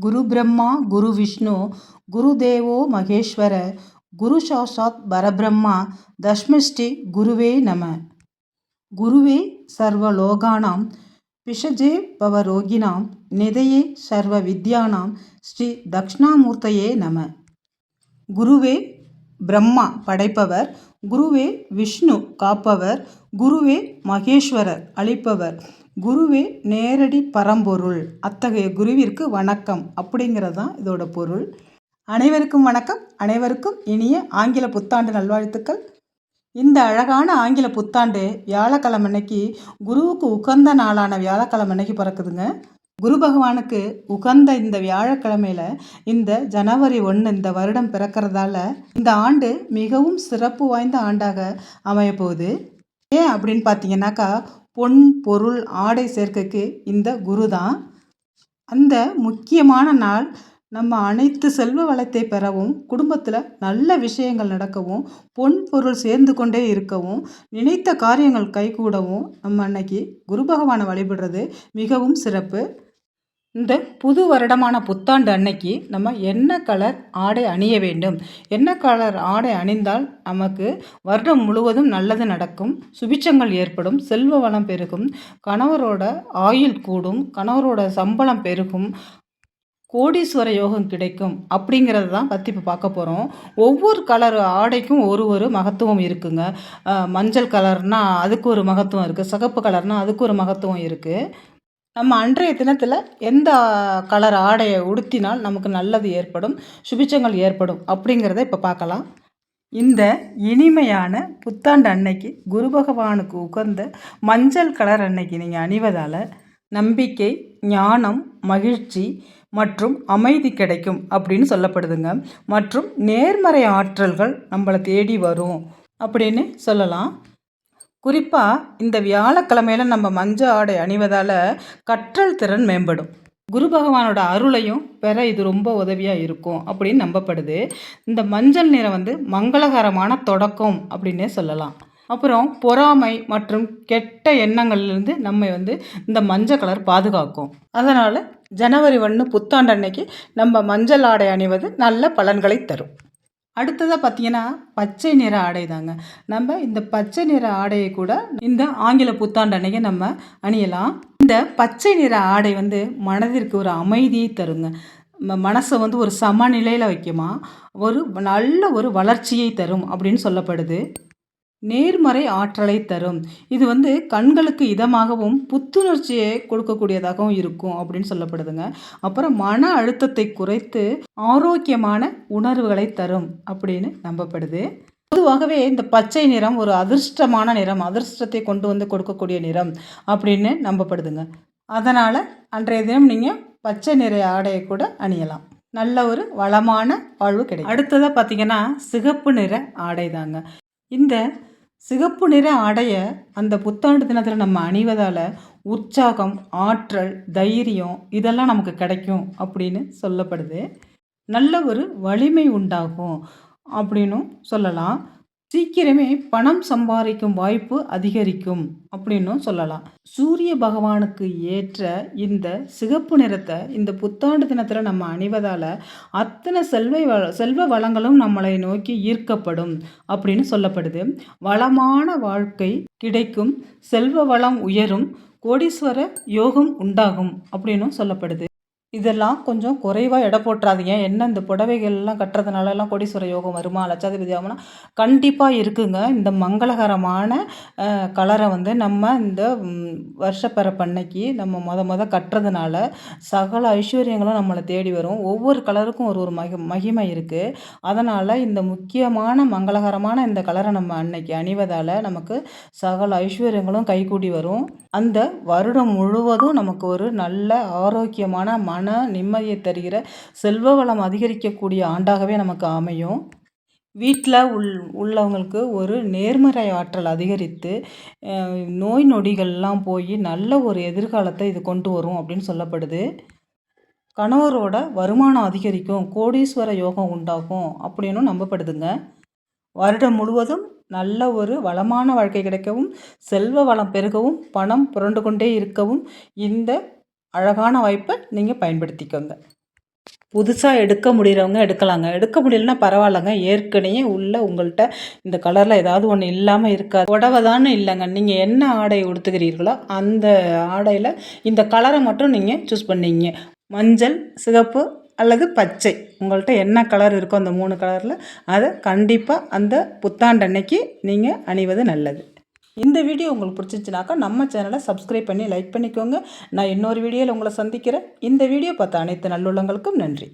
குரு பிரம்மா குரு விஷ்ணு குரு தேவோ மகேஸ்வர குரு சாஷாத் பரபிரம்மா தஷ்மிஷ்டி குருவே நம. குருவே சர்வலோகானாம் பிஷஜே பவரோகிணாம் நிதையே சர்வ வித்யானாம் ஸ்ரீ தக்ஷணாமூர்த்தையே நம. குருவே பிரம்மா படைப்பவர் குருவே விஷ்ணு காப்பவர் குருவே மகேஸ்வரர் அளிப்பவர் குருவே நேரடி பரம்பொருள் அத்தகைய குருவிற்கு வணக்கம் அப்படிங்கிறது தான் இதோட பொருள். அனைவருக்கும் வணக்கம். அனைவருக்கும் இனிய ஆங்கில புத்தாண்டு நல்வாழ்த்துக்கள். இந்த அழகான ஆங்கில புத்தாண்டு வியாழக்கிழமை அன்னைக்கு குருவுக்கு உகந்த நாளான வியாழக்கிழமை அன்னைக்கு பிறக்குதுங்க. குரு பகவானுக்கு உகந்த இந்த வியாழக்கிழமையில இந்த ஜனவரி ஒன்று இந்த வருடம் பிறக்கிறதால இந்த ஆண்டு மிகவும் சிறப்பு வாய்ந்த ஆண்டாக அமைய போகுது ஏன் அப்படின்னு பார்த்தீங்கன்னாக்கா பொன் பொருள் ஆடை சேர்க்கைக்கு இந்த குரு தான். அந்த முக்கியமான நாள் நம்ம அனைத்து செல்வ வளத்தை பெறவும் குடும்பத்தில் நல்ல விஷயங்கள் நடக்கவும் பொன் பொருள் சேர்ந்து கொண்டே இருக்கவும் நினைத்த காரியங்கள் கைகூடவும் நம்ம அன்னைக்கு குரு பகவானை வழிபடுறது மிகவும் சிறப்பு. இந்த புது வருடமான புத்தாண்டு அன்னைக்கு நம்ம என்ன கலர் ஆடை அணிய வேண்டும்? என்ன கலர் ஆடை அணிந்தால் நமக்கு வருடம் முழுவதும் நல்லது நடக்கும்? சுபிச்சங்கள் ஏற்படும் செல்வ வளம் பெருகும் கணவரோட ஆயுள் கூடும் கணவரோட சம்பளம் பெருகும் கோடீஸ்வர யோகம் கிடைக்கும் அப்படிங்கிறது தான் பற்றி இப்போ பார்க்க போகிறோம் ஒவ்வொரு கலர் ஆடைக்கும் ஒரு ஒரு மகத்துவம் இருக்குங்க. மஞ்சள் கலர்னால் அதுக்கு ஒரு மகத்துவம் இருக்குது சிகப்பு கலர்னால் அதுக்கு ஒரு மகத்துவம் இருக்குது நம்ம அன்றைய தினத்தில் எந்த கலர் ஆடையை உடுத்தினால் நமக்கு நல்லது ஏற்படும் சுபிச்சங்கள் ஏற்படும் அப்படிங்கிறத இப்போ பார்க்கலாம். இந்த இனிமையான புத்தாண்டு அன்னைக்கு குரு பகவானுக்கு உகந்த மஞ்சள் கலர் அன்னைக்கு நீங்கள் அணிவதால் நம்பிக்கை ஞானம் மகிழ்ச்சி மற்றும் அமைதி கிடைக்கும் அப்படின்னு சொல்லப்படுதுங்க. மற்றும் நேர்மறை ஆற்றல்கள் நம்மளை தேடி வரும் அப்படின்னு சொல்லலாம். குறிப்பாக இந்த வியாழக்கிழமையில் நம்ம மஞ்சள் ஆடை அணிவதால் கற்றல் திறன் மேம்படும். குரு பகவானோட அருளையும் பெற இது ரொம்ப உதவியாக இருக்கும் அப்படின்னு நம்பப்படுது. இந்த மஞ்சள் நிறம் வந்து மங்களகரமான தொடக்கம் அப்படின்னே சொல்லலாம். அப்புறம் பொறாமை மற்றும் கெட்ட எண்ணங்கள்லேருந்து நம்ம வந்து இந்த மஞ்சள் கலர் பாதுகாக்கும். அதனால் ஜனவரி ஒன்று புத்தாண்டு அன்னைக்கு நம்ம மஞ்சள் ஆடை அணிவது நல்ல பலன்களை தரும். அடுத்ததாக பார்த்தீங்கன்னா பச்சை நிற ஆடை தாங்க. நம்ம இந்த பச்சை நிற ஆடையை கூட இந்த ஆங்கில புத்தாண்டு அன்னைக்கு நம்ம அணியலாம். இந்த பச்சை நிற ஆடை வந்து மனதிற்கு ஒரு அமைதியை தருங்க. மனசை வந்து ஒரு சமநிலையில் வைக்குமா? ஒரு நல்ல ஒரு வளர்ச்சியை தரும் அப்படின்னு சொல்லப்படுது. நேர்மறை ஆற்றலை தரும். இது வந்து கண்களுக்கு இதமாகவும் புத்துணர்ச்சியை கொடுக்கக்கூடியதாகவும் இருக்கும் அப்படின்னு சொல்லப்படுதுங்க. அப்புறம் மன அழுத்தத்தை குறைத்து ஆரோக்கியமான உணர்வுகளை தரும் அப்படின்னு நம்பப்படுது. பொதுவாகவே இந்த பச்சை நிறம் ஒரு அதிர்ஷ்டமான நிறம் அதிர்ஷ்டத்தை கொண்டு வந்து கொடுக்கக்கூடிய நிறம் அப்படின்னு நம்பப்படுதுங்க. அதனால் அன்றைய தினம் நீங்கள் பச்சை நிற ஆடையை கூட அணியலாம். நல்ல ஒரு வளமான வாழ்வு கிடைக்கும். அடுத்ததாக பார்த்தீங்கன்னா சிகப்பு நிற ஆடை தாங்க இந்த சிகப்பு நிற ஆடைய அந்த புத்தாண்டு தினத்தில் நம்ம அணிவதால் உற்சாகம் ஆற்றல் தைரியம் இதெல்லாம் நமக்கு கிடைக்கும் அப்படின்னு சொல்லப்படுது. நல்ல ஒரு வலிமை உண்டாகும் அப்படின்னும் சொல்லலாம். சீக்கிரமே பணம் சம்பாதிக்கும் வாய்ப்பு அதிகரிக்கும் அப்படின்னும் சொல்லலாம். சூரிய பகவானுக்கு ஏற்ற இந்த சிகப்பு நிறத்தை இந்த புத்தாண்டு தினத்தில் நம்ம அணிவதால் அத்தனை செல்வ வ செல்வ வளங்களும் நம்மளை நோக்கி ஈர்க்கப்படும் அப்படின்னு சொல்லப்படுது. வளமான வாழ்க்கை கிடைக்கும் செல்வ வளம் உயரும் கோடீஸ்வர யோகம் உண்டாகும் அப்படின்னும் சொல்லப்படுது. இதெல்லாம் கொஞ்சம் குறைவாக எடை போட்டுறாதீங்க. என்ன இந்த புடவைகள்லாம் கட்டுறதுனாலலாம் கோடீஸ்வர யோகம் வருமா? லட்சாதிபதி ஆகும்னா கண்டிப்பாக இருக்குங்க. இந்த மங்களகரமான கலரை வந்து நம்ம இந்த வருஷப்பிறப்பன்னைக்கு நம்ம மொத மொத கட்டுறதுனால சகல ஐஸ்வர்யங்களும் நம்மளை தேடி வரும். ஒவ்வொரு கலருக்கும் ஒரு ஒரு மகி மகிமை இருக்குது அதனால் இந்த முக்கியமான மங்களகரமான இந்த கலரை நம்ம அன்னைக்கு அணிவதால் நமக்கு சகல ஐஸ்வர்யங்களும் கைகூடி வரும். அந்த வருடம் முழுவதும் நமக்கு ஒரு நல்ல ஆரோக்கியமான மன மன நிம்மதியை தருகிற செல்வ வளம் அதிகரிக்கக்கூடிய ஆண்டாகவே நமக்கு அமையும். வீட்டில் உள் உள்ளவங்களுக்கு ஒரு நேர்மறை ஆற்றல் அதிகரித்து நோய் நொடிகள்லாம் போய் நல்ல ஒரு எதிர்காலத்தை இது கொண்டு வரும் அப்படின்னு சொல்லப்படுது. கணவரோட வருமானம் அதிகரிக்கும் கோடீஸ்வர யோகம் உண்டாகும் அப்படின்னும் நம்பப்படுதுங்க. வருடம் முழுவதும் நல்ல ஒரு வளமான வாழ்க்கை கிடைக்கவும் செல்வ வளம் பெருகவும் பணம் புரண்டு கொண்டே இருக்கவும் இந்த அழகான வாய்ப்பை நீங்கள் பயன்படுத்திக்கோங்க. புதுசாக எடுக்க முடிகிறவங்க எடுக்கலாங்க. எடுக்க முடியலன்னா பரவாயில்லைங்க. ஏற்கனவே உள்ள உங்கள்கிட்ட இந்த கலரில் ஏதாவது ஒன்று இல்லாமல் இருக்காது. புடவை தானே இல்லைங்க. நீங்கள் என்ன ஆடை உடுத்துகிறீர்களோ அந்த ஆடையில் இந்த கலரை மட்டும் நீங்கள் சூஸ் பண்ணிங்க. மஞ்சள் சிகப்பு அல்லது பச்சை. உங்கள்கிட்ட என்ன கலர் இருக்கோ அந்த மூணு கலரில் அதை கண்டிப்பாக அந்த புத்தாண்டு அன்னைக்கு நீங்கள் அணிவது நல்லது. இந்த வீடியோ உங்களுக்கு பிடிச்சிச்சுனாக்கா நம்ம சேனலை சப்ஸ்கிரைப் பண்ணி லைக் பண்ணிக்கோங்க. நான் இன்னொரு வீடியோவில் உங்களை சந்திக்கிறேன். இந்த வீடியோ பார்த்த அனைத்து நல்லுள்ளங்களுக்கும் நன்றி.